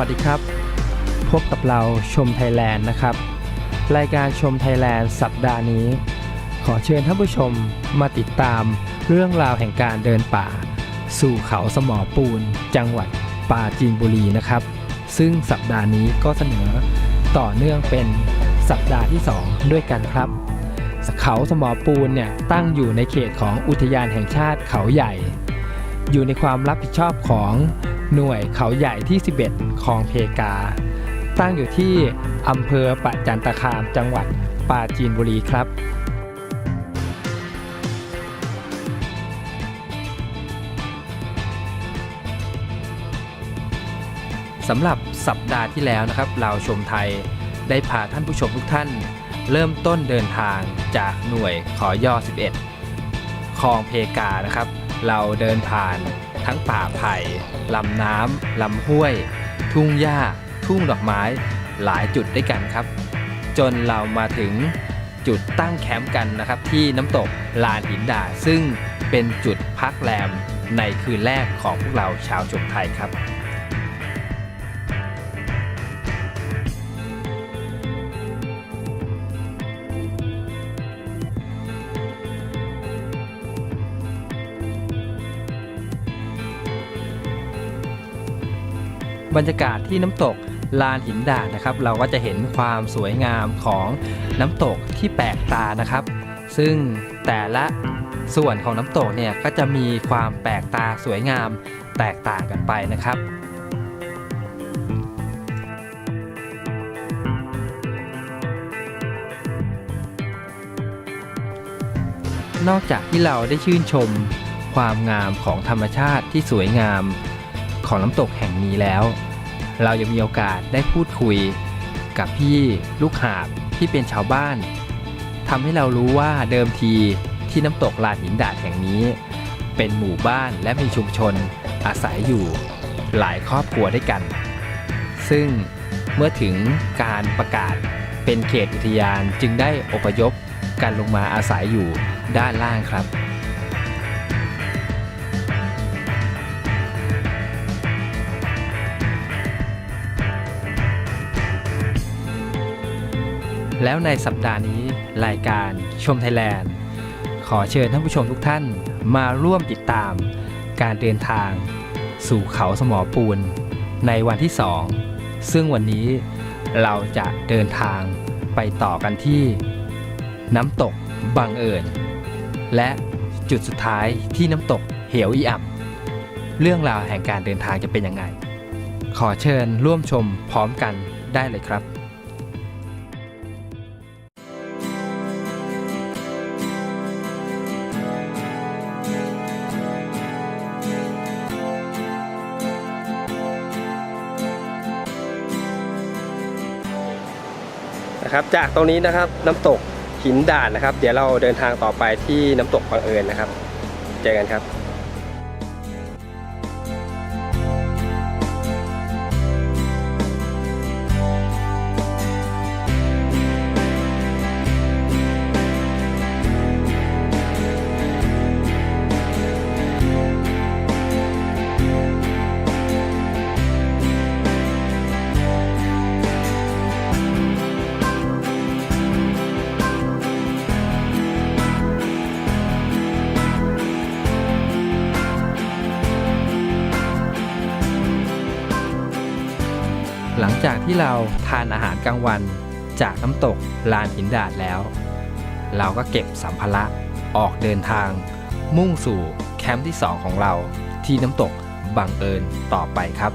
สวัสดีครับ พบกับเราชมไทยแลนด์นะครับ รายการชมไทยแลนด์สัปดาห์นี้ ขอเชิญท่านผู้ชมมาติดตามเรื่องราวแห่งการเดินป่า สู่เขาสมอปูน จังหวัดปราจีนบุรีนะครับ ซึ่งสัปดาห์นี้ก็เสนอต่อเนื่องเป็นสัปดาห์ที่ 2 ด้วยกันครับ เขาสมอปูนเนี่ยตั้งอยู่ในเขตของอุทยานแห่งชาติเขาใหญ่ อยู่ในความรับผิดชอบของ หน่วยเขาใหญ่ที่ 11 ของเพกา ตั้งอยู่ที่อำเภอปะจันตคามจังหวัดปราจีนบุรีครับสำหรับสัปดาห์ที่แล้วนะครับเราชมไทยได้พาท่านผู้ชมทุกท่าน เริ่มต้นเดินทางจากหน่วยขอย่อ 11 คลองเพกานะครับ เราเดินผ่าน ทั้งป่าไผ่ลำน้ำลำห้วย ทุ่งหญ้า ทุ่งดอกไม้หลายจุดด้วยกันครับ จนเรามาถึงจุดตั้งแคมป์กันนะครับที่น้ำตกลานหินดาซึ่งเป็นจุดพักแรมในคืนแรกของพวกเราชาวชมไทยครับ บรรยากาศที่น้ำตกลานหินดาดนะครับ เราก็จะเห็นความสวยงามของน้ำตกที่แปลกตานะครับ ซึ่งแต่ละส่วนของน้ำตกเนี่ยก็จะมีความแปลกตาสวยงามแตกต่างกันไปนะครับนอกจากที่เราได้ชื่นชมความงามของธรรมชาติที่สวยงามของน้ำตกแห่งนี้แล้ว เรายังมีโอกาสได้พูดคุย กับพี่ลูกหาบที่เป็นชาวบ้านทำให้เรารู้ว่าเดิมทีที่น้ำตกลานหินดาดแห่งนี้ เป็นหมู่บ้านและมีชุมชนอาศัยอยู่หลายครอบครัวด้วยกัน ซึ่งเมื่อถึงการประกาศเป็นเขตอุทยานจึงได้อพยพกันลงมาอาศัยอยู่ด้านล่างครับ แล้วในสัปดาห์นี้รายการชมไทยแลนด์ ขอเชิญท่านผู้ชมทุกท่านมาร่วมติดตาม การเดินทาง สู่เขาสมอปูน ในวันที่ 2 ซึ่งวันนี้เราจะเดินทางไปต่อกันที่ น้ำตกบังเอิญและจุดสุดท้ายที่น้ำตกเหวอีอ่ำเรื่องราวแห่งการเดินทางจะเป็นยังไง ขอเชิญร่วมชมพร้อมกันได้เลยครับ นะครับ จากตรงนี้นะครับน้ำตกหินด่านนะครับ เดี๋ยวเราเดินทางต่อไปที่น้ำตกบังเอิญนะครับ เจอกันครับ จากที่เราทานอาหารกลางวัน จากน้ำตกลานหินดาดแล้ว เราก็เก็บสัมภาระออกเดินทาง มุ่งสู่แคมป์ที่ 2 ของเราที่น้ำตกบังเอิญต่อไปครับ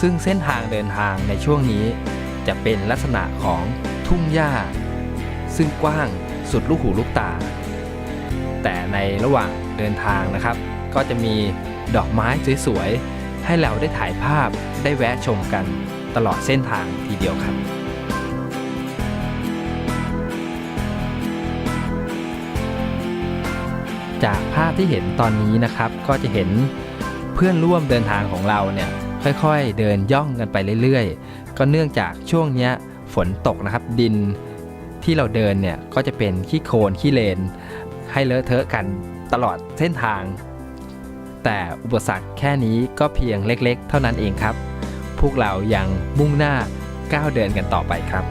ซึ่งเส้นทางเดินทางในช่วงนี้ จะเป็นลักษณะของทุ่งหญ้า ซึ่งกว้างสุดลูกหูลูกตา แต่ในระหว่างเดินทางนะครับ ก็จะมีดอกไม้สวยๆให้เราได้ถ่ายภาพได้แวะชมกัน ตลอดเส้นทางทีเดียวครับ จากภาพที่เห็นตอนนี้นะครับ ก็จะเห็นเพื่อนร่วมเดินทางของเราเนี่ยค่อยๆ เดินย่องกันไปเรื่อยๆ ก็เนื่องจากช่วงนี้ฝนตกนะครับดินที่เราเดินเนี่ยก็จะเป็นขี้โคลนขี้เลน ให้เลอะเทอะกันตลอดเส้นทาง แต่อุปสรรคแค่นี้ก็เพียงเล็กๆ เท่านั้นเองครับ พวกเรายังมุ่งหน้าก้าวเดินกันต่อไปครับ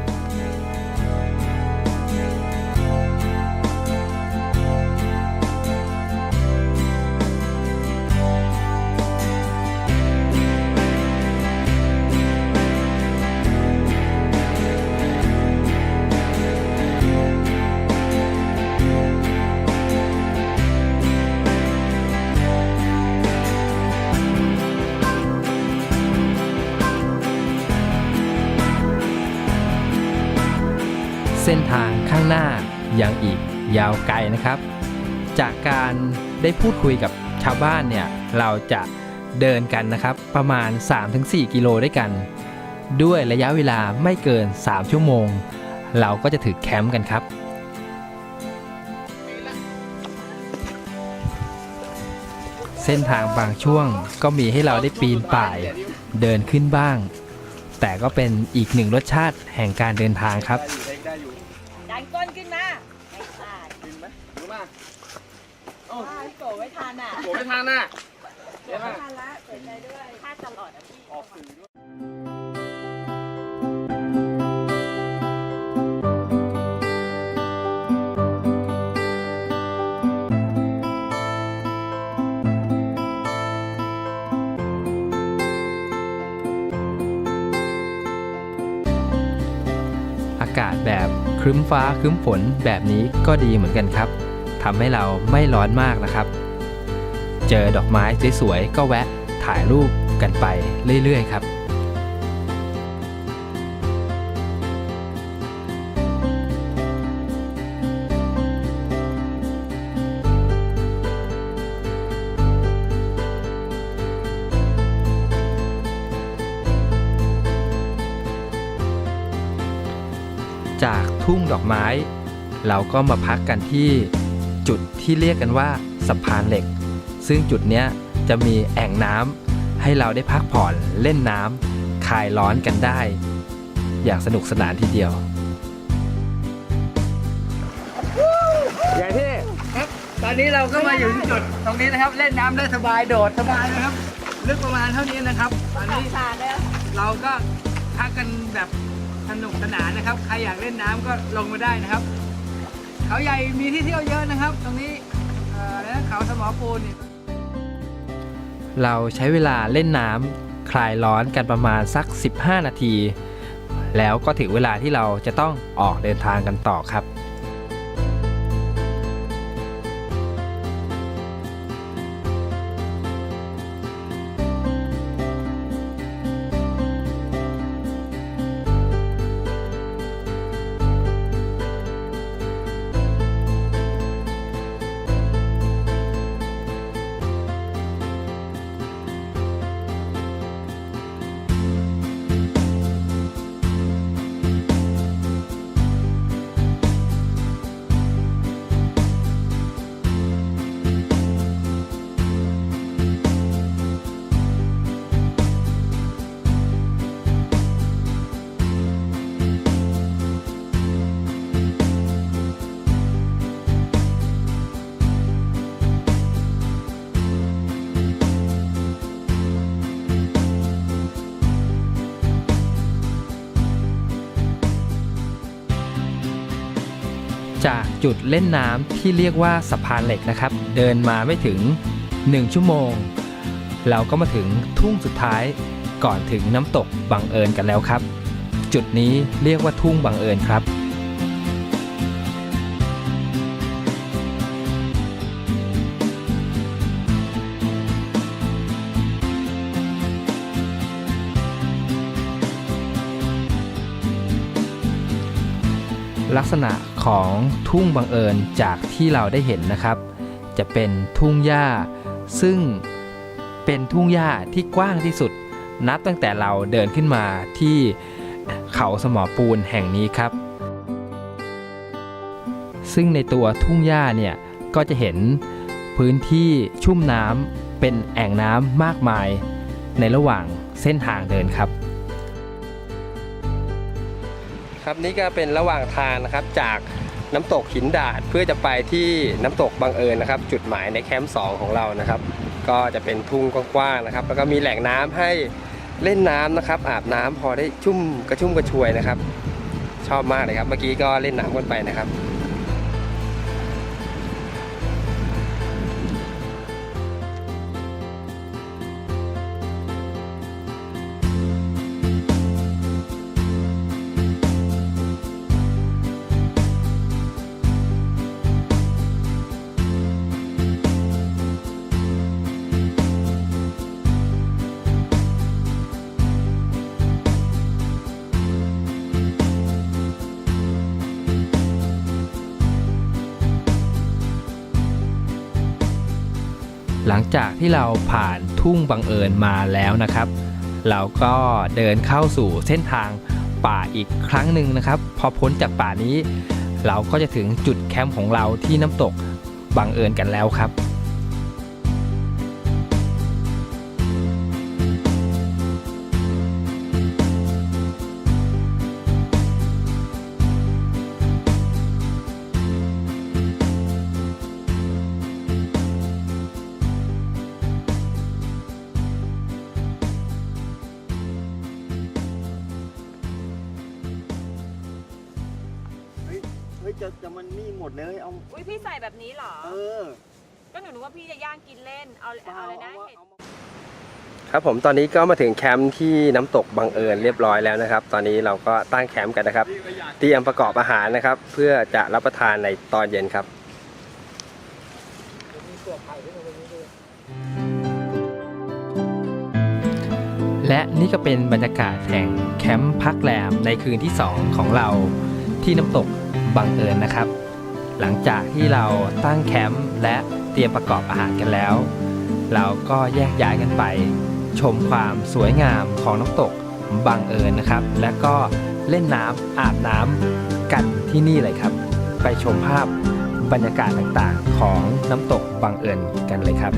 เส้นทางข้างหน้ายังอีกยาวไกลนะครับ จากการได้พูดคุยกับชาวบ้านเนี่ยเราจะเดินกันนะครับ ประมาณ 3-4 กิโลด้วยกัน ด้วยระยะเวลาไม่เกิน 3 ชั่วโมง เราก็จะถึงแคมป์กันครับเส้นทางบางช่วงก็มีให้เราได้ปีนป่ายเดินขึ้นบ้าง แต่ก็เป็นอีกหนึ่งรสชาติแห่งการเดินทางครับ โกไม่ทันอะโหไม่ทานน่ะเดี๋ยวไม่มาทันละเสียใจด้วยพลาดตลอดอะพี่ออกสื่อด้วยอากาศแบบครึ้มฟ้าครึ้มฝนแบบนี้ก็ดีเหมือนกันครับทำให้เราไม่ร้อนมากนะครับ เจอดอกไม้สวยๆก็แวะถ่ายรูปกันไปเรื่อยๆครับจากทุ่งดอกไม้ เราก็มาพักกันที่จุดที่เรียกกันว่าสะพานเหล็ก ซึ่งจุดเนี้ยจะมีแอ่งน้ำให้เราได้พักผ่อนเล่นน้ำคลายร้อนกันได้ อย่างสนุกสนานทีเดียวใหญ่พี่ครับตอนนี้เราก็มาอยู่ที่จุดตรงนี้นะครับ เล่นน้ำได้สบายโดดสบายนะครับลึกประมาณเท่านี้นะครับตอนนี้ผ่านแล้วเราก็พักกันแบบสนุกสนานนะครับ ใครอยากเล่นน้ำก็ลงมาได้นะครับ เขาใหญ่มีที่เที่ยวเยอะนะครับ ตรงนี้เอ่ออะไรนะเขาสมอปูนนี่ เราใช้เวลาเล่นน้ำคลายร้อนกันประมาณสัก 15 นาที แล้วก็ถึงเวลาที่เราจะต้องออกเดินทางกันต่อครับ จากจุดเล่นน้ำที่เรียกว่าสะพานเหล็กนะครับ เดินมาไม่ถึง 1 ชั่วโมง เราก็มาถึงทุ่งสุดท้ายก่อนถึงน้ำตกบังเอิญกันแล้วครับ จุดนี้เรียกว่าทุ่งบังเอิญครับลักษณะ ของทุ่งบังเอิญจากที่เราได้เห็นนะครับ จะเป็นทุ่งหญ้า ซึ่งเป็นทุ่งหญ้าที่กว้างที่สุด นับตั้งแต่เราเดินขึ้นมาที่เขาสมอปูนแห่งนี้ครับ ซึ่งในตัวทุ่งหญ้าเนี่ยก็จะเห็นพื้นที่ชุ่มน้ำเป็นแอ่งน้ำมากมาย ในระหว่างเส้นทางเดินครับ ครับนี่ก็เป็นระหว่างทางนะครับจากน้ำตกหินดาดเพื่อจะไปที่น้ำตกบางเอิญนะครับ จุดหมายในแคมป์2ของเรานะครับ ก็จะเป็นทุ่งกว้างๆนะครับ แล้วก็มีแหล่งน้ำให้เล่นน้ำนะครับ อาบน้ำพอได้ชุ่มกระชุ่มกระชวยนะครับ ชอบมากเลยครับ เมื่อกี้ก็เล่นน้ำกันไปนะครับ หลังจากที่เราผ่านทุ่งบังเอิญมาแล้วนะครับ เราก็เดินเข้าสู่เส้นทางป่าอีกครั้งหนึ่งนะครับ พอพ้นจากป่านี้ เราก็จะถึงจุดแคมป์ของเราที่น้ำตกบังเอิญกันแล้วครับ เลยเอาอุ้ยพี่ใส่แบบนี้เหรอ เออ ก็หนูนึกว่าพี่จะย่างกินเล่น เอาเปล่าเอาเลยนะเอาว่าเห็ดเอามาครับผมตอนนี้ก็มาถึงแคมป์ที่น้ำตกบังเอิญเรียบร้อยแล้วนะครับ ตอนนี้เราก็ตั้งแคมป์กันนะครับเตรียมประกอบอาหารนะครับ เพื่อจะรับประทานในตอนเย็นครับและนี่ก็เป็นบรรยากาศแห่งแคมป์พักแรมในคืนที่ 2 ของเราที่น้ำตกบังเอิญนะครับ หลังจากที่เราตั้งแคมป์และเตรียมประกอบอาหารกันแล้ว เราก็แยกย้ายกันไป ชมความสวยงามของน้ำตกบังเอิญนะครับ และก็เล่นน้ำอาบน้ำกันที่นี่เลยครับ ไปชมภาพบรรยากาศต่างๆ ของน้ำตกบังเอิญกันเลยครับ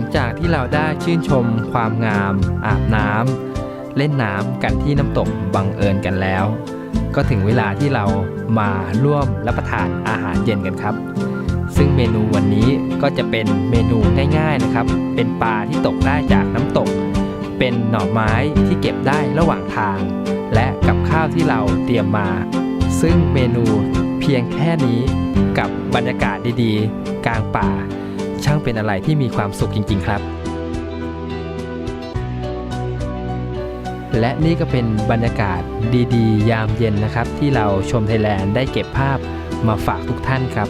ลังจากที่เราได้ชื่นชมความงาม อาบน้ำเล่นน้ำกันที่น้ำตกบังเอิญกันแล้ว ก็ถึงเวลาที่เรามาร่วมรับประทานอาหารเย็นกันครับ ซึ่งเมนูวันนี้ก็จะเป็นเมนูง่ายๆนะครับ เป็นปลาที่ตกได้จากน้ำตก เป็นหน่อไม้ที่เก็บได้ระหว่างทาง และกับข้าวที่เราเตรียมมา ซึ่งเมนูเพียงแค่นี้กับบรรยากาศดีๆ กลางป่า ช่างเป็นอะไรที่มีความสุขจริง ๆ ครับ และนี่ก็เป็นบรรยากาศดี ๆ ยามเย็นนะครับ ที่เราชมไทยแลนด์ได้เก็บภาพมาฝากทุกท่านครับ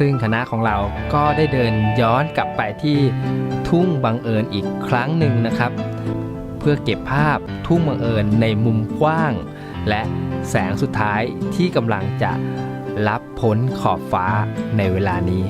ซึ่งคณะของเราก็ได้เดินย้อนกลับไปที่ทุ่งบังเอิญอีกครั้งหนึ่งนะครับ เพื่อเก็บภาพทุ่งบังเอิญในมุมกว้าง และแสงสุดท้ายที่กำลังจะรับพ้นขอบฟ้าในเวลานี้